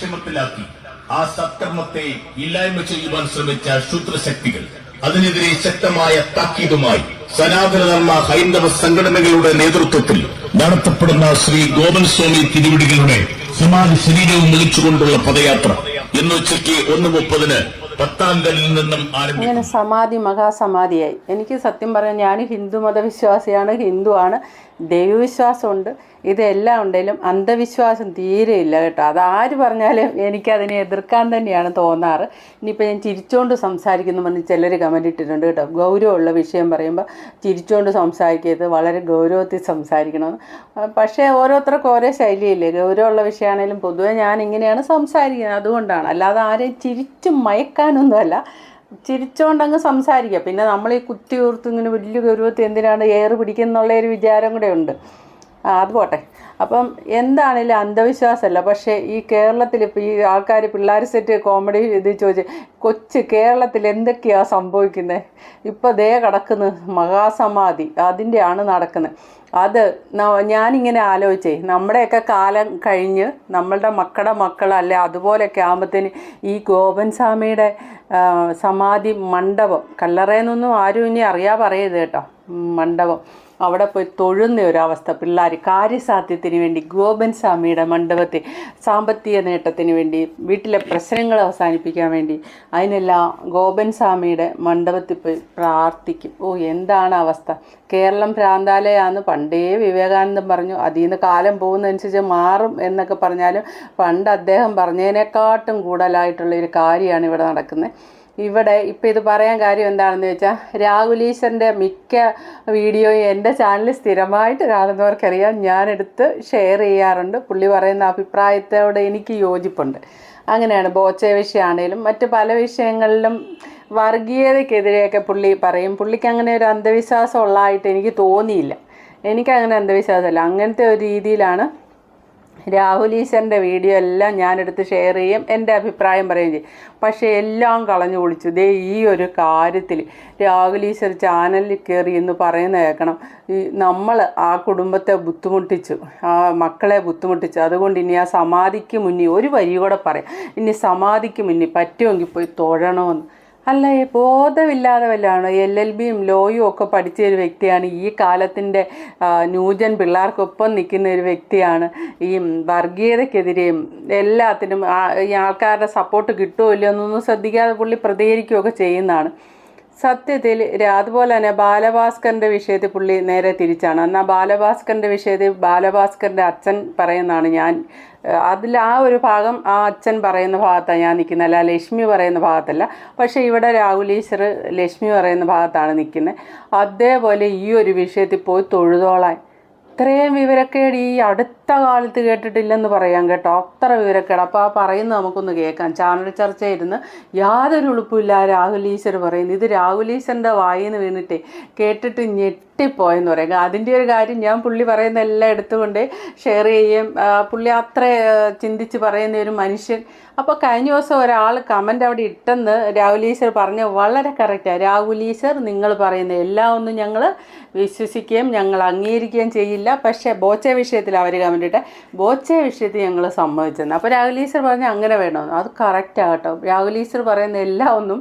വിഷമത്തിലാക്കി. ആ സത്കർമ്മത്തെ ഇല്ലായ്മ ചെയ്യുവാൻ ശ്രമിച്ച ശൂദ്രശക്തികൾ അതിനെതിരെ ശക്തമായ താക്കീതുമായി സനാതനധർമ്മ ഹൈന്ദവ സംഘടനകളുടെ നേതൃത്വത്തിൽ നടത്തപ്പെടുന്ന ശ്രീ ഗോപൻ സ്വാമി തിരുവിടികളുടെ സമാധി ശരീരവും വിളിച്ചുകൊണ്ടുള്ള പദയാത്ര ഇന്ന് ഉച്ചയ്ക്ക് ഒന്ന് മുപ്പതിന് പത്താങ്കലിൽ നിന്നും ആരംഭിക്കും. അങ്ങനെ സമാധി മഹാസമാധിയായി. എനിക്ക് സത്യം പറയാൻ ഞാൻ ഹിന്ദു മതവിശ്വാസിയാണ് ഹിന്ദുവാണ് ദൈവവിശ്വാസമുണ്ട്. ഇതെല്ലാം ഉണ്ടെങ്കിലും അന്ധവിശ്വാസം തീരെ ഇല്ല കേട്ടോ. അത് ആര് പറഞ്ഞാലും എനിക്കതിനെ എതിർക്കാൻ തന്നെയാണ് തോന്നാറ്. ഇനിയിപ്പോൾ ഞാൻ ചിരിച്ചുകൊണ്ട് സംസാരിക്കുന്നുവെന്ന് ചിലർ കമന്റ് ഇട്ടിട്ടുണ്ട് കേട്ടോ. ഗൗരവമുള്ള വിഷയം പറയുമ്പോൾ ചിരിച്ചുകൊണ്ട് സംസാരിക്കരുത്. വളരെ ഗൗരവത്തിൽ സംസാരിക്കണമെന്ന്. പക്ഷേ ഓരോരുത്തർക്കും ഓരോ ശൈലിയില്ലേ. ഗൗരവമുള്ള വിഷയമാണെങ്കിലും പൊതുവെ ഞാൻ ഇങ്ങനെയാണ് സംസാരിക്കുന്നത്. അതുകൊണ്ടാണ്. അല്ലാതെ ആരെയും ചിരിച്ച് മയക്കാനൊന്നുമല്ല ചിരിച്ചോണ്ടങ്ങ് സംസാരിക്കുക പിന്നെ നമ്മൾ ഈ കുത്തി ഓർത്ത് ഇങ്ങനെ വലിയ ഗൗരവത്തിൽ എന്തിനാണ് ഏറ് പിടിക്കുന്നുള്ള ഒരു വിചാരം കൂടെ ഉണ്ട്. അത് പോട്ടെ. അപ്പം എന്താണേലും അന്ധവിശ്വാസമല്ല. പക്ഷേ ഈ കേരളത്തിൽ ഇപ്പോൾ ഈ ആൾക്കാർ പിള്ളേർ സെറ്റ് കോമഡി ഇത് ചോദിച്ച് കൊച്ച് കേരളത്തിൽ എന്തൊക്കെയാണ് സംഭവിക്കുന്നത് ഇപ്പോൾ ദേ കിടക്കുന്നത് മഹാസമാധി. അതിന്റെയാണ് നടക്കുന്നത് അത് ഞാനിങ്ങനെ ആലോചിച്ചേ. നമ്മുടെയൊക്കെ കാലം കഴിഞ്ഞ് നമ്മളുടെ മക്കളുടെ മക്കൾ അല്ലെ അതുപോലെയൊക്കെ ആകുമ്പോഴത്തേന് ഈ ഗോപൻ സ്വാമിയുടെ സമാധി മണ്ഡപം കല്ലറേന്നൊന്നും ആരും ഇനി അറിയാ പറയരുത് കേട്ടോ. മണ്ഡപം. അവിടെ പോയി തൊഴുന്ന ഒരവസ്ഥ. പിള്ളേർ കാര്യസാധ്യത്തിന് വേണ്ടി ഗോപൻ സ്വാമിയുടെ മണ്ഡപത്തിൽ സാമ്പത്തിക നേട്ടത്തിന് വേണ്ടി വീട്ടിലെ പ്രശ്നങ്ങൾ അവസാനിപ്പിക്കാൻ വേണ്ടി അതിനെല്ലാം ഗോപൻ സ്വാമിയുടെ മണ്ഡപത്തിൽ പോയി പ്രാർത്ഥിക്കും. ഓ എന്താണ് അവസ്ഥ? കേരളം ഭ്രാന്താലയാന്ന് പണ്ടേ വിവേകാനന്ദം പറഞ്ഞു. അതിൽ നിന്ന് കാലം പോകുന്നതനുസരിച്ച് മാറും എന്നൊക്കെ പറഞ്ഞാലും പണ്ട് അദ്ദേഹം പറഞ്ഞതിനെക്കാട്ടും കൂടുതലായിട്ടുള്ള ഒരു കാര്യമാണ് ഇവിടെ നടക്കുന്നത്. ഇവിടെ ഇപ്പം ഇത് പറയാൻ കാര്യം എന്താണെന്ന് വെച്ചാൽ രാഹുലീശ്വറിന്റെ മിക്ക വീഡിയോയും എന്റെ ചാനൽ സ്ഥിരമായിട്ട് കാണുന്നവർക്കറിയാം. ഞാനെടുത്ത് ഷെയർ ചെയ്യാറുണ്ട്. പുള്ളി പറയുന്ന അഭിപ്രായത്തോട് എനിക്ക് യോജിപ്പുണ്ട്. അങ്ങനെയാണ് ബോച്ച വിഷയമാണേലും മറ്റ് പല വിഷയങ്ങളിലും വർഗീയതയ്ക്കെതിരെയൊക്കെ പുള്ളി പറയും. പുള്ളിക്ക് അങ്ങനെ ഒരു അന്ധവിശ്വാസം ഉള്ളതായിട്ട് എനിക്ക് തോന്നിയില്ല. എനിക്കങ്ങനെ അന്ധവിശ്വാസമല്ല. അങ്ങനത്തെ ഒരു രീതിയിലാണ് രാഹുൽ ഈശ്വറിന്റെ വീഡിയോ എല്ലാം ഞാനെടുത്ത് ഷെയർ ചെയ്യും എന്റെ അഭിപ്രായം പറയുകയും ചെയ്യും. പക്ഷേ എല്ലാം കളഞ്ഞു കുളിച്ചു ദേ ഈ ഒരു കാര്യത്തിൽ രാഹുൽ ഈശ്വർ ചാനലിൽ കയറി എന്ന് പറയുന്ന കേൾക്കണം. ഈ നമ്മൾ ആ കുടുംബത്തെ ബുദ്ധിമുട്ടിച്ചു ആ മക്കളെ ബുദ്ധിമുട്ടിച്ചു. അതുകൊണ്ട് ഇനി ആ സമാധിക്ക് മുന്നിൽ ഒരു വരി കൂടെ പറയാം. ഇനി സമാധിക്ക് മുന്നിൽ പറ്റുമെങ്കിൽ പോയി തൊഴണമെന്ന് അല്ല ബോധമില്ലാതെ വല്ലതാണ് എൽ എൽ ബിയും ലോയും ഒക്കെ പഠിച്ച ഒരു വ്യക്തിയാണ്? ഈ കാലത്തിന്റെ ന്യൂജൻ പിള്ളേർക്കൊപ്പം നിൽക്കുന്ന ഒരു വ്യക്തിയാണ്. ഈ വർഗീയതയ്ക്കെതിരെയും എല്ലാത്തിനും ഈ ആൾക്കാരുടെ സപ്പോർട്ട് കിട്ടുമോ ഇല്ലയോ എന്നൊന്നും ശ്രദ്ധിക്കാതെ പുള്ളി പ്രതികരിക്കുകയൊക്കെ ചെയ്യുന്നതാണ്. സത്യത്തിൽ അതുപോലെ തന്നെ ബാലഭാസ്കറിന്റെ വിഷയത്തിൽ പുള്ളി നേരെ തിരിച്ചാണ്. എന്നാൽ ബാലഭാസ്കറിന്റെ വിഷയത്തിൽ ബാലഭാസ്കറിന്റെ അച്ഛൻ പറയുന്നതാണ് ഞാൻ. അതിൽ ആ ഒരു ഭാഗം ആ അച്ഛൻ പറയുന്ന ഭാഗത്താണ് ഞാൻ നിൽക്കുന്നത്. അല്ല ലക്ഷ്മി പറയുന്ന ഭാഗത്തല്ല. പക്ഷേ ഇവിടെ രാഹുൽ ഈശ്വർ ലക്ഷ്മി പറയുന്ന ഭാഗത്താണ് നിൽക്കുന്നത്. അതേപോലെ ഈ ഒരു വിഷയത്തിൽ പോയി തൊഴുതോളാൻ. ഇത്രയും വിവരക്കേട് ഈ അടുത്ത കാലത്ത് കേട്ടിട്ടില്ലെന്ന് പറയാം കേട്ടോ. അത്ര വിവരക്കേട്. അപ്പോൾ ആ പറയുന്നത് നമുക്കൊന്ന് കേൾക്കാം. ചാനൽ ചർച്ചയിരുന്ന് യാതൊരു ഉളുപ്പില്ല രാഹുൽ ഈശ്വർ പറയുന്നത് ഇത് രാഹുൽ നിന്ന് വീണിട്ടേ കേട്ടിട്ട് ഞെട്ടിപ്പോയെന്ന് പറയാം. അതിന്റെ ഒരു കാര്യം ഞാൻ പുള്ളി പറയുന്ന എല്ലാം എടുത്തുകൊണ്ട് ഷെയർ ചെയ്യും പുള്ളി അത്ര ചിന്തിച്ച് പറയുന്ന ഒരു മനുഷ്യൻ. അപ്പോൾ കഴിഞ്ഞ ദിവസം ഒരാൾ കമന്റ് അവിടെ ഇട്ടെന്ന് രാഹുൽ ഈശ്വർ പറഞ്ഞ വളരെ കറക്റ്റാണ് രാഹുൽ ഈശ്വർ നിങ്ങൾ പറയുന്ന എല്ലാം ഒന്നും ഞങ്ങൾ വിശ്വസിക്കുകയും ഞങ്ങൾ അംഗീകരിക്കുകയും ചെയ്യില്ല. പക്ഷേ ബോച്ച വിഷയത്തിൽ അവർ കമന്റ് ഇട്ടെ ബോച്ച വിഷയത്തിൽ ഞങ്ങൾ സമ്മതിച്ചെന്ന്. അപ്പോൾ രാഹുൽ ഈശ്വർ പറഞ്ഞ അങ്ങനെ വേണമെന്ന് അത് കറക്റ്റ് ആകട്ടോ രാഹുൽ ഈശ്വർ പറയുന്ന എല്ലാം ഒന്നും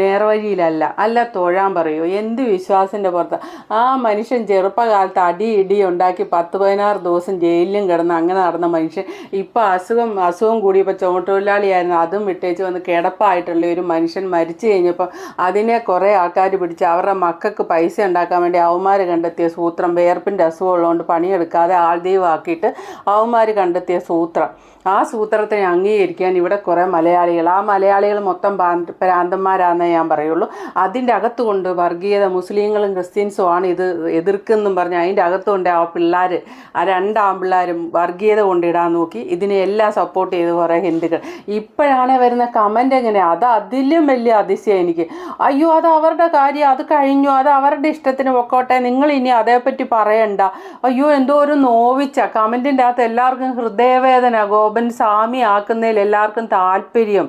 നേർവഴിയിലല്ല. അല്ല തൊഴാൻ പറയൂ. എന്ത് വിശ്വാസിന്റെ പുറത്ത്? ആ മനുഷ്യൻ ചെറുപ്പകാലത്ത് അടി ഇടി ഉണ്ടാക്കി പത്ത് പതിനാറ് ദിവസം ജയിലിലും കിടന്ന് അങ്ങനെ നടന്ന മനുഷ്യൻ ഇപ്പോൾ അസുഖം അസുഖം കൂടിയപ്പോൾ ചുമട്ടൊഴിലാളിയായിരുന്നു അതും വിട്ടേച്ച് വന്ന് കിടപ്പായിട്ടുള്ള ഒരു മനുഷ്യൻ മരിച്ചു കഴിഞ്ഞപ്പോൾ അതിനെ കുറേ ആൾക്കാർ പിടിച്ച് അവരുടെ മക്കൾക്ക് പൈസ ഉണ്ടാക്കാൻ വേണ്ടി അവന്മാർ കണ്ടെത്തിയ സൂത്രം വേർപ്പിന്റെ അസുഖമുള്ളതുകൊണ്ട് പണിയെടുക്കാതെ ആൾദൈവമാക്കിയിട്ട് അവന്മാർ കണ്ടെത്തിയ സൂത്രം. ആ സൂത്രത്തെ അംഗീകരിക്കാൻ ഇവിടെ കുറേ മലയാളികൾ ആ മലയാളികൾ മൊത്തം പ്രാന്തന്മാരാണെന്ന് ഞാൻ പറയുള്ളൂ. അതിന്റെ അകത്തുകൊണ്ട് വർഗീയത മുസ്ലിങ്ങളും ക്രിസ്ത്യൻസും ആണ് ഇത് എതിർക്കുന്നും പറഞ്ഞ് അതിന്റെ അകത്തുകൊണ്ട് ആ പിള്ളേർ ആ രണ്ട് ആൺപിള്ളേരും വർഗീയത കൊണ്ടിടാൻ നോക്കി. ഇതിനെ എല്ലാം സപ്പോർട്ട് ചെയ്ത് കുറേ ഹിന്ദുക്കൾ. ഇപ്പോഴാണ് വരുന്ന കമന്റ് എങ്ങനെ അത് അതിലും വലിയ അതിശയം എനിക്ക്. അയ്യോ അത് അവരുടെ കാര്യം അത് കഴിഞ്ഞു അത് അവരുടെ ഇഷ്ടത്തിന് പൊക്കോട്ടെ. നിങ്ങൾ ഇനി അതേപ്പറ്റി പറയണ്ട. അയ്യോ എന്തോ ഒരു നോവിച്ച. കമന്റിന്റെ അകത്ത് എല്ലാവർക്കും ഹൃദയവേദന ഗോപൻ സ്വാമി ആക്കുന്നതിൽ എല്ലാവർക്കും താല്പര്യം.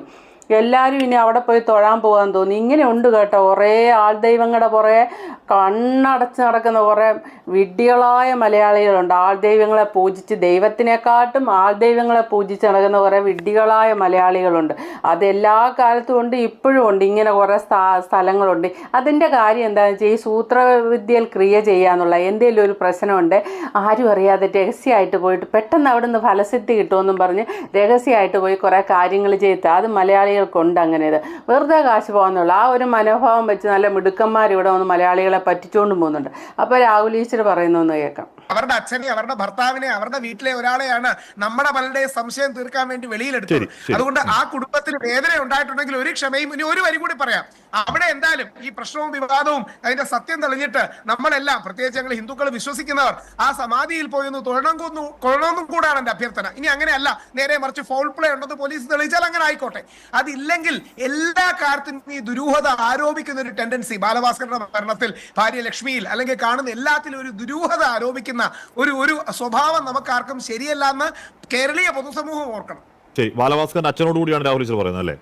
എല്ലാവരും ഇനി അവിടെ പോയി തൊഴാൻ പോകാൻ തോന്നി ഇങ്ങനെ ഉണ്ട് കേട്ടോ. കുറേ ആൾ ദൈവങ്ങളുടെ കുറേ കണ്ണടച്ച് നടക്കുന്ന കുറേ വിഡ്ഢികളായ മലയാളികളുണ്ട്. ആൾ ദൈവങ്ങളെ പൂജിച്ച് ദൈവത്തിനെക്കാട്ടും ആൾ ദൈവങ്ങളെ പൂജിച്ച് നടക്കുന്ന കുറേ വിഡ്ഢികളായ മലയാളികളുണ്ട്. അതെല്ലാ കാലത്തും ഉണ്ട് ഇപ്പോഴും ഉണ്ട്. ഇങ്ങനെ കുറേ സ്ഥാ- സ്ഥലങ്ങളുണ്ട്. അതിന്റെ കാര്യം എന്താണെന്ന് വെച്ചാൽ ഈ സൂത്രവിദ്യയിൽ ക്രിയ ചെയ്യാന്നുള്ള എന്തെങ്കിലും ഒരു പ്രശ്നമുണ്ട് ആരും അറിയാതെ രഹസ്യമായിട്ട് പോയിട്ട് പെട്ടെന്ന് അവിടെ നിന്ന് ഫലസിദ്ധി കിട്ടുമെന്നും പറഞ്ഞ് രഹസ്യമായിട്ട് പോയി കുറേ കാര്യങ്ങൾ ചെയ്ത്. അത് മലയാളികൾക്കുണ്ട് അങ്ങനെ ഇത് വെറുതെ കാശ് പോകാന്നുള്ള. ആ ഒരു മനോഭാവം വെച്ച് നല്ല മിടുക്കന്മാർ ഇവിടെ വന്ന് മലയാളികളെ പറ്റിച്ചുകൊണ്ടും പോകുന്നുണ്ട്. അപ്പോൾ രാഹുൽ ഈശ്വർ പറയുന്നതെന്ന് കേൾക്കാം. അവരുടെ അച്ഛനെ അവരുടെ ഭർത്താവിനെ അവരുടെ വീട്ടിലെ ഒരാളെയാണ് നമ്മുടെ പലരുടെയും സംശയം തീർക്കാൻ വേണ്ടി വെളിയിലെടുത്തത്. അതുകൊണ്ട് ആ കുടുംബത്തിന് വേദന ഉണ്ടായിട്ടുണ്ടെങ്കിൽ ഒരു ക്ഷമയും ഇനി ഒരു വരി കൂടി പറയാം. അവിടെ എന്തായാലും ഈ പ്രശ്നവും വിവാദവും അതിന്റെ സത്യം തെളിഞ്ഞിട്ട് നമ്മളെല്ലാം പ്രത്യേകിച്ച് ഞങ്ങൾ ഹിന്ദുക്കൾ വിശ്വസിക്കുന്നവർ ആ സമാധിയിൽ പോയി ഒന്ന് തൊഴണം കൊന്നു കൊള്ളണമെന്നും കൂടാണ് എന്റെ അഭ്യർത്ഥന. ഇനി അങ്ങനെയല്ല നേരെ മറിച്ച് ഫോൾ പ്ലേ ഉണ്ടെന്ന് പോലീസ് തെളിയിച്ചാൽ അങ്ങനെ ആയിക്കോട്ടെ. അതില്ലെങ്കിൽ എല്ലാ കാര്യത്തിനും ഈ ദുരൂഹത ആരോപിക്കുന്ന ഒരു ടെൻഡൻസി ബാലഭാസ്കറിന്റെ മരണത്തിൽ ഭാര്യ ലക്ഷ്മിയിൽ അല്ലെങ്കിൽ കാണുന്ന എല്ലാത്തിലും ഒരു ദുരൂഹത ആരോപിക്കുന്ന ഒരു ഒരു സ്വഭാവം നമുക്കാർക്കും ശരിയല്ല എന്ന് കേരളീയ പൊതുസമൂഹം ഓർക്കണം. ശരി ബാലഭാസ്കറിന്റെ അച്ഛനോട് കൂടിയാണ് രാഹുൽ ഈശ്വർ പറയുന്നത് അല്ലേ?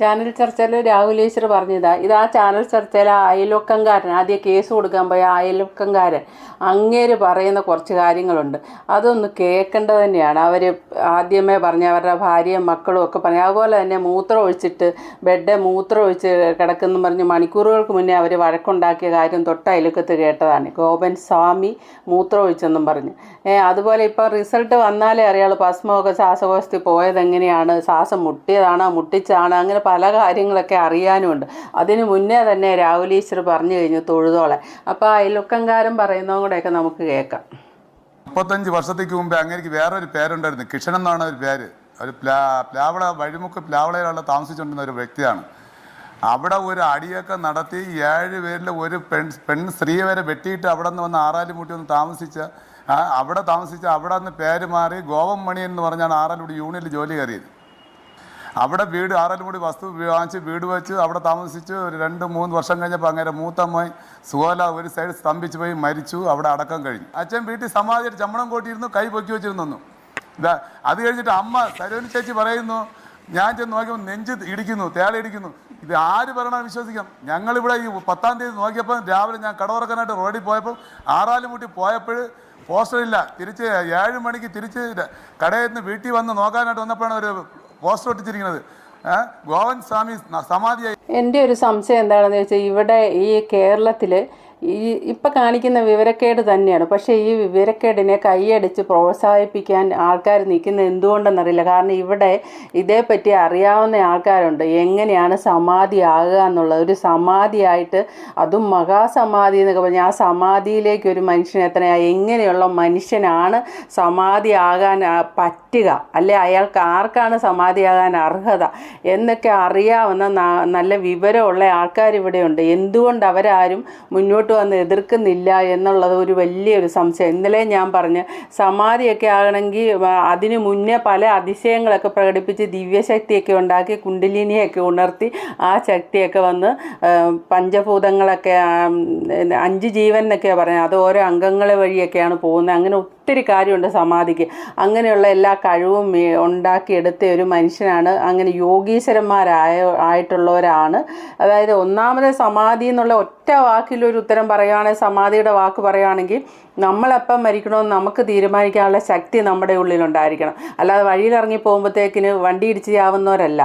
ചാനൽ ചർച്ചയിൽ രാഹുൽ ഈശ്വർ പറഞ്ഞതാ. ഇത് ആ ചാനൽ ചർച്ചയിൽ അയൽവക്കംകാരൻ ആദ്യം കേസ് കൊടുക്കാൻ പോയ അയൽവക്കംകാരൻ അങ്ങേര് പറയുന്ന കുറച്ച് കാര്യങ്ങളുണ്ട്. അതൊന്ന് കേൾക്കേണ്ടത് തന്നെയാണ്. അവർ ആദ്യമേ പറഞ്ഞ അവരുടെ ഭാര്യയും മക്കളും ഒക്കെ പറഞ്ഞു അതുപോലെ തന്നെ മൂത്രം ഒഴിച്ചിട്ട് ബെഡ് മൂത്രം ഒഴിച്ച് കിടക്കുന്നു പറഞ്ഞ് മണിക്കൂറുകൾക്ക് മുന്നേ അവർ വഴക്കുണ്ടാക്കിയ കാര്യം തൊട്ട് അയൽക്കത്ത് കേട്ടതാണ്. ഗോപൻ സ്വാമി മൂത്രം ഒഴിച്ചെന്നും പറഞ്ഞു. അതുപോലെ ഇപ്പോൾ റിസൾട്ട് വന്നാലേ അറിയാളൂ ഭസ്മമൊക്കെ ശ്വാസകോശത്തിൽ പോയത് എങ്ങനെയാണ് ശ്വാസം മുട്ടിയതാണോ? മുട്ടിച്ചാണോ? അങ്ങനെ പല കാര്യങ്ങളൊക്കെ അറിയാനുമുണ്ട്. അതിന് മുന്നേ തന്നെ രാഹുൽ ഈശ്വർ പറഞ്ഞു കഴിഞ്ഞു തൊഴുതോളെ. അപ്പോൾ അയൽവക്കംകാരൻ പറയുന്നതും കൂടെയൊക്കെ നമുക്ക് കേൾക്കാം. മുപ്പത്തഞ്ച് വർഷത്തേക്ക് മുമ്പേ വേറെ ഒരു പേരുണ്ടായിരുന്നു. കിഷൻ എന്നാണ് ഒരു പേര്. ഒരു പ്ലാ പ്ലാവള വഴിമുക്ക് പ്ലാവളയിലുള്ള താമസിച്ചുകൊണ്ടിരുന്ന ഒരു വ്യക്തിയാണ്. അവിടെ ഒരു അടിയൊക്കെ നടത്തി ഏഴ് പേരിൽ ഒരു പെൺ പെൺ സ്ത്രീയെ വരെ വെട്ടിയിട്ട് അവിടെ നിന്ന് വന്ന് ആറാലിമുട്ടി ഒന്ന് താമസിച്ച അവിടെ താമസിച്ച അവിടെ നിന്ന് പേര് മാറി ഗോവം മണി എന്ന് പറഞ്ഞാണ് ആറാലിമുട്ടി യൂണിയനിൽ ജോലി കയറിയത്. അവിടെ വീട് ആറാലുമുടി വസ്തു വാങ്ങിച്ച് വീട് വെച്ച് അവിടെ താമസിച്ച് ഒരു രണ്ട് മൂന്ന് വർഷം കഴിഞ്ഞപ്പോൾ അങ്ങനെ മൂത്തമ്മയും സുഹോല ഒരു സൈഡ് സ്തംഭിച്ച് പോയി മരിച്ചു. അവിടെ അടക്കം കഴിഞ്ഞു. അച്ഛൻ വീട്ടിൽ സമാധിയായിട്ട് ചമ്മണം കൂട്ടിയിരുന്നു കൈ പൊക്കി വെച്ചിരുന്നു ഇതാ അത് കഴിഞ്ഞിട്ട് അമ്മ സരോനി ചേച്ചി പറയുന്നു ഞാൻ ചെന്ന് നോക്കിയപ്പോൾ നെഞ്ച് ഇടിക്കുന്നു തേളയിടിക്കുന്നു ഇത് ആര് പറയണം വിശ്വസിക്കാം? ഞങ്ങളിവിടെ ഈ പത്താം തീയതി നോക്കിയപ്പോൾ രാവിലെ ഞാൻ കടവറക്കാനായിട്ട് റോഡിൽ പോയപ്പോൾ ആറാലുമുട്ടി പോയപ്പോൾ പോസ്റ്റർ ഇല്ല തിരിച്ച് ഏഴ് മണിക്ക് തിരിച്ച് കടയിൽ നിന്ന് വീട്ടിൽ വന്ന് നോക്കാനായിട്ട് വന്നപ്പോഴാണ് ഒരു പോസ്റ്റർ ഗോവൻ സ്വാമി സമാധിയായി. എന്റെ ഒരു സംശയം എന്താണെന്ന് വെച്ചാൽ ഇവിടെ ഈ കേരളത്തിൽ ഈ ഇപ്പം കാണിക്കുന്ന വിവരക്കേട് തന്നെയാണ്. പക്ഷേ ഈ വിവരക്കേടിനെ കൈയടിച്ച് പ്രോത്സാഹിപ്പിക്കാൻ ആൾക്കാർ നിൽക്കുന്നത് എന്തുകൊണ്ടെന്നറിയില്ല. കാരണം ഇവിടെ ഇതേപ്പറ്റി അറിയാവുന്ന ആൾക്കാരുണ്ട്. എങ്ങനെയാണ് സമാധി ആകുക എന്നുള്ളത്. ഒരു സമാധിയായിട്ട് അതും മഹാസമാധി എന്നൊക്കെ പറഞ്ഞാൽ ആ സമാധിയിലേക്ക് ഒരു മനുഷ്യൻ എത്തണ. എങ്ങനെയുള്ള മനുഷ്യനാണ് സമാധി ആകാൻ പറ്റുക. അല്ലെ? അയാൾക്ക് ആർക്കാണ് സമാധിയാകാൻ അർഹത? എന്നൊക്കെ അറിയാവുന്ന നല്ല വിവരമുള്ള ആൾക്കാർ ഇവിടെയുണ്ട് എന്തുകൊണ്ട് അവരാരും മുന്നോട്ട് വന്ന് എതിർക്കുന്നില്ല എന്നുള്ളത് ഒരു വലിയൊരു സംശയം. ഇന്നലെ ഞാൻ പറഞ്ഞ് സമാധിയൊക്കെ ആകണമെങ്കിൽ അതിനു അതിന് മുന്നേ പല അതിശയങ്ങളൊക്കെ പ്രകടിപ്പിച്ച് ദിവ്യശക്തിയൊക്കെ ഉണ്ടാക്കി കുണ്ടലിനിയൊക്കെ ഉണർത്തി ആ ശക്തിയൊക്കെ വന്ന് പഞ്ചഭൂതങ്ങളൊക്കെ അഞ്ച് ജീവൻ എന്നൊക്കെയാണ് പറയുന്നത് അത് ഓരോ അംഗങ്ങളെ വഴിയൊക്കെയാണ് പോകുന്നത്. അങ്ങനെ ഒത്തിരി കാര്യമുണ്ട് സമാധിക്ക്. അങ്ങനെയുള്ള എല്ലാ കഴിവും ഉണ്ടാക്കിയെടുത്ത ഒരു മനുഷ്യനാണ്. അങ്ങനെ യോഗീശ്വരന്മാരായ ആയിട്ടുള്ളവരാണ്. അതായത് ഒന്നാമത് സമാധി എന്നുള്ള ഒറ്റ വാക്കിലൊരു ഉത്തരം പറയുകയാണെങ്കിൽ സമാധിയുടെ വാക്ക് പറയുകയാണെങ്കിൽ നമ്മളെപ്പം മരിക്കണമെന്ന് നമുക്ക് തീരുമാനിക്കാനുള്ള ശക്തി നമ്മുടെ ഉള്ളിലുണ്ടായിരിക്കണം അല്ലാതെ വഴിയിൽ ഇറങ്ങി പോകുമ്പോഴത്തേക്കിന് വണ്ടി ഇടിച്ച് ചാവുന്നവരല്ല.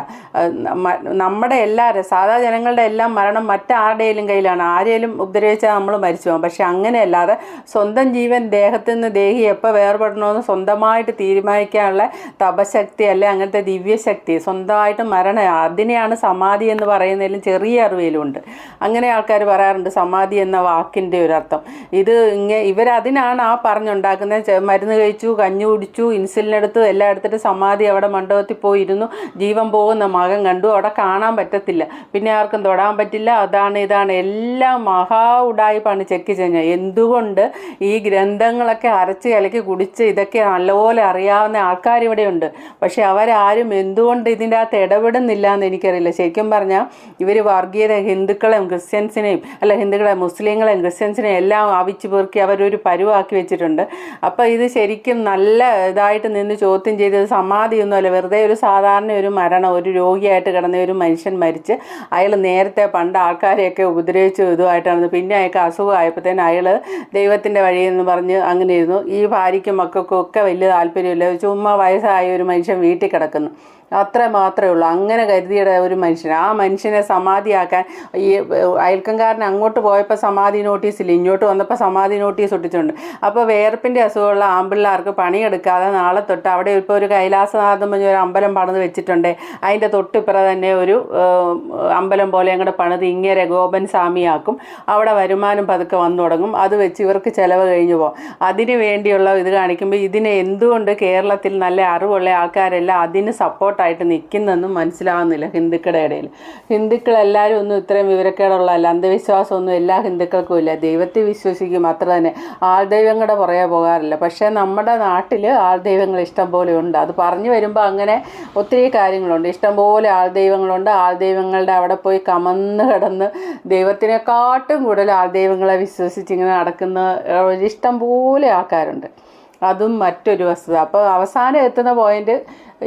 നമ്മുടെ എല്ലാവരും സാധാ ജനങ്ങളുടെ എല്ലാം മരണം മറ്റാരുടെയും കയ്യിലാണ്. ആരെയും ഉപദ്രവിച്ചാൽ നമ്മൾ മരിച്ചു പോകും. പക്ഷെ അങ്ങനെയല്ലാതെ സ്വന്തം ജീവൻ ദേഹത്തിൽ നിന്ന് ദേഹി എപ്പോൾ വേർപെടണമെന്ന് സ്വന്തമായിട്ട് തീരുമാനിക്കാനുള്ള തപശക്തി അല്ലെ അങ്ങനത്തെ ദിവ്യശക്തി സ്വന്തമായിട്ട് മരണം അതിനെയാണ് സമാധി എന്ന് പറയുന്നതിലും ചെറിയ അറിവിലുണ്ട്. അങ്ങനെ ആൾക്കാർ പറയാറുണ്ട് സമാധി എന്ന വാക്കിന്റെ ഒരു അർത്ഥം ഇത് ഇങ്ങനെ ഇവരതിനാണ് ആ പറഞ്ഞുണ്ടാക്കുന്നത്. മരുന്ന് കഴിച്ചു കഞ്ഞു കുടിച്ചു ഇൻസുലിൻ എടുത്തു എല്ലാം എടുത്തിട്ട് സമാധി അവിടെ മണ്ഡപത്തിൽ പോയിരുന്നു. ജീവൻ പോകുന്ന മകൻ കണ്ടു. അവിടെ കാണാൻ പറ്റത്തില്ല. പിന്നെ ആർക്കും തൊടാൻ പറ്റില്ല. അതാണ് ഇതാണ്. എല്ലാം മഹാ ഉടായ്പാണ് ചെക്ക് ചെയ്യുന്നത്. എന്തുകൊണ്ട് ഈ ഗ്രന്ഥങ്ങളൊക്കെ അരച്ച് കലക്കി കുടിച്ച് ഇതൊക്കെ നല്ലപോലെ അറിയാവുന്ന ആൾക്കാർ പക്ഷേ അവരാരും എന്തുകൊണ്ട് ഇതിന്റെ അകത്ത് ഇടപെടുന്നില്ല എന്ന് എനിക്കറിയില്ല. ശരിക്കും പറഞ്ഞാൽ ഇവർ വർഗീയത ഹിന്ദുക്കളെയും ക്രിസ്ത്യൻസിനെയും അല്ല ഹിന്ദുക്കളെ മുസ്ലിങ്ങളെയും ക്രിസ്ത്യൻസിനെയും എല്ലാം അവിച്ച് പെറുക്കി അവരൊരു പരുവാക്കി വെച്ചിട്ടുണ്ട്. അപ്പോൾ ഇത് ശരിക്കും നല്ല ഇതായിട്ട് നിന്ന് ചോദ്യം ചെയ്ത് ഇത് സമാധിയൊന്നുമല്ല വെറുതെ ഒരു സാധാരണ ഒരു മരണം ഒരു രോഗിയായിട്ട് കിടന്ന ഒരു മനുഷ്യൻ മരിച്ച് അയാൾ നേരത്തെ പണ്ട് ആൾക്കാരെയൊക്കെ ഉപദ്രവിച്ചു ഇതുമായിട്ടാണ്. പിന്നെ അയാൾക്ക് അസുഖമായപ്പോഴത്തേന് അയാൾ ദൈവത്തിന്റെ വഴിയെന്ന് പറഞ്ഞ് അങ്ങനെ ഇരുന്നു. ഈ ഭാര്യയ്ക്കും മക്കൾക്കും ഒക്കെ വലിയ താല്പര്യമില്ല. ചുമ്മാ വയസ്സായ ഒരു മനുഷ്യൻ വീട്ടിൽ കിടക്കുന്നു. അത്ര മാത്രമേ ഉള്ളൂ. അങ്ങനെ കരുതിയുടെ ഒരു മനുഷ്യൻ. ആ മനുഷ്യനെ സമാധിയാക്കാൻ ഈ അയൽക്കംകാരൻ അങ്ങോട്ട് പോയപ്പോൾ സമാധി നോട്ടീസില്ല ഇങ്ങോട്ട് വന്നപ്പോൾ സമാധി നോട്ടീസ് ഒട്ടിച്ചിട്ടുണ്ട്. അപ്പോൾ വേർപ്പിന്റെ അസുഖമുള്ള ആമ്പിള്ളേർക്ക് പണിയെടുക്കാതെ നാളെ തൊട്ട് അവിടെ ഇപ്പോൾ ഒരു കൈലാസനാഥം പറഞ്ഞ ഒരു അമ്പലം പണിത് വെച്ചിട്ടുണ്ട്. അതിന്റെ തൊട്ടിപ്പുറ തന്നെ ഒരു അമ്പലം പോലെ അങ്ങോട്ട് പണിത് ഇങ്ങനെ ഗോപൻ സ്വാമിയാക്കും. അവിടെ വരുമാനം പതുക്കെ വന്നു തുടങ്ങും. അത് വെച്ച് ഇവർക്ക് ചിലവ് കഴിഞ്ഞു പോകും അതിന് വേണ്ടിയുള്ള ഇത് കാണിക്കുമ്പോൾ ഇതിനെ എന്തുകൊണ്ട് കേരളത്തിൽ നല്ല അറിവുള്ള ആൾക്കാരെല്ലാം അതിന് സപ്പോർട്ടായിട്ട് നിൽക്കുന്നതെന്നും മനസ്സിലാവുന്നില്ല ഹിന്ദുക്കളുടെ ഇടയിൽ. ഹിന്ദുക്കളെല്ലാവരും ഒന്നും ഇത്രയും വിവരക്കേടുള്ളതല്ല. അന്ധവിശ്വാസമൊന്നും എല്ലാ ഹിന്ദുക്കൾക്കും ഇല്ല. ദൈവത്തെ വിശ്വസിക്കും അത്ര തന്നെ. ആൾദൈവങ്ങളുടെ പുറകെ പോകാറില്ല. പക്ഷേ നമ്മുടെ നാട്ടിൽ ആൾദൈവങ്ങൾ ഇഷ്ടം പോലെ ഉണ്ട്. അത് പറഞ്ഞു വരുമ്പോൾ അങ്ങനെ ഒത്തിരി കാര്യങ്ങളുണ്ട്. ഇഷ്ടംപോലെ ആൾദൈവങ്ങളുണ്ട്. ആൾദൈവങ്ങളുടെ അവിടെ പോയി കമന്ന് കിടന്ന് ദൈവത്തിനെക്കാട്ടും കൂടുതൽ ആൾദൈവങ്ങളെ വിശ്വസിച്ച് ഇങ്ങനെ നടക്കുന്ന ഇഷ്ടം പോലെ ആൾക്കാരുണ്ട്. അതും മറ്റൊരു വസ്തുത. അപ്പോൾ അവസാനം എത്തുന്ന പോയിന്റ്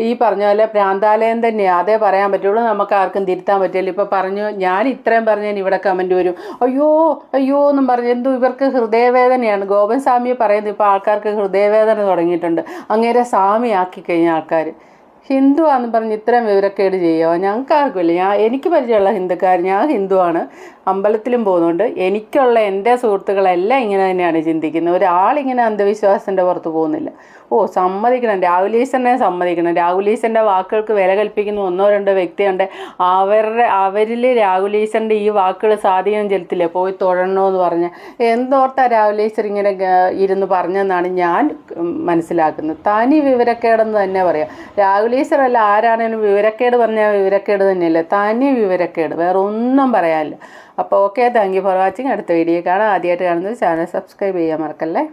ഈ പറഞ്ഞ പോലെ പ്രാന്താലയം തന്നെയാണ് അതേ പറയാൻ പറ്റുള്ളൂ. നമുക്ക് ആർക്കും തിരുത്താൻ പറ്റില്ല. ഇപ്പോൾ പറഞ്ഞു ഞാൻ ഇത്രയും പറഞ്ഞാൽ ഇവിടെ കമന്റ് വരും. അയ്യോ അയ്യോ എന്നും പറഞ്ഞു എന്തോ ഇവർക്ക് ഹൃദയവേദനയാണ്. ഗോപൻ സ്വാമിയെ പറയുന്നത് ഇപ്പോൾ ആൾക്കാർക്ക് ഹൃദയവേദന തുടങ്ങിയിട്ടുണ്ട്. അങ്ങേരെ സ്വാമിയാക്കി കഴിഞ്ഞ ആൾക്കാർ ഹിന്ദു ആണെന്ന് പറഞ്ഞ് ഇത്രയും വിവരക്കേട് ചെയ്യുമോ ഞങ്ങൾക്ക് ആർക്കുമില്ല ഞാൻ എനിക്ക് പരിചയമുള്ള ഹിന്ദുക്കാർ ഞാൻ ഹിന്ദുവാണ്. അമ്പലത്തിലും പോകുന്നുണ്ട്. എനിക്കുള്ള എന്റെ സുഹൃത്തുക്കളെല്ലാം ഇങ്ങനെ തന്നെയാണ് ചിന്തിക്കുന്നത്. ഒരാളിങ്ങനെ അന്ധവിശ്വാസത്തിന്റെ പുറത്ത് പോകുന്നില്ല. ഓ സമ്മതിക്കണം. രാഹുലീശ്വരനെ സമ്മതിക്കണം. രാഹുലീശ്വരന്റെ വാക്കുകൾക്ക് വില കൽപ്പിക്കുന്ന ഒന്നോ രണ്ടോ വ്യക്തിയുണ്ട്. അവരുടെ അവരിൽ രാഹുലീശ്വരന്റെ ഈ വാക്കുകൾ സ്വാധീനം ചെലുത്തില്ലേ? പോയി തൊഴണമെന്ന് പറഞ്ഞ്. എന്തോർത്താ രാഹുലീശ്വർ ഇങ്ങനെ ഇരുന്ന് പറഞ്ഞെന്നാണ് ഞാൻ മനസ്സിലാക്കുന്നത്. തനി വിവരക്കേടെന്ന് തന്നെ പറയാം. രാഹുലീസർ അല്ല ആരാണേലും വിവരക്കേട് പറഞ്ഞാൽ വിവരക്കേട് തന്നെയല്ലേ? തനി വിവരക്കേട്. വേറെ ഒന്നും പറയാനില്ല. അപ്പോൾ okay thank you for watching. അടുത്ത വീഡിയോ കാണാം. ആദ്യമായിട്ട് കാണുന്നത് ചാനൽ സബ്സ്ക്രൈബ് ചെയ്യാൻ മറക്കല്ലേ?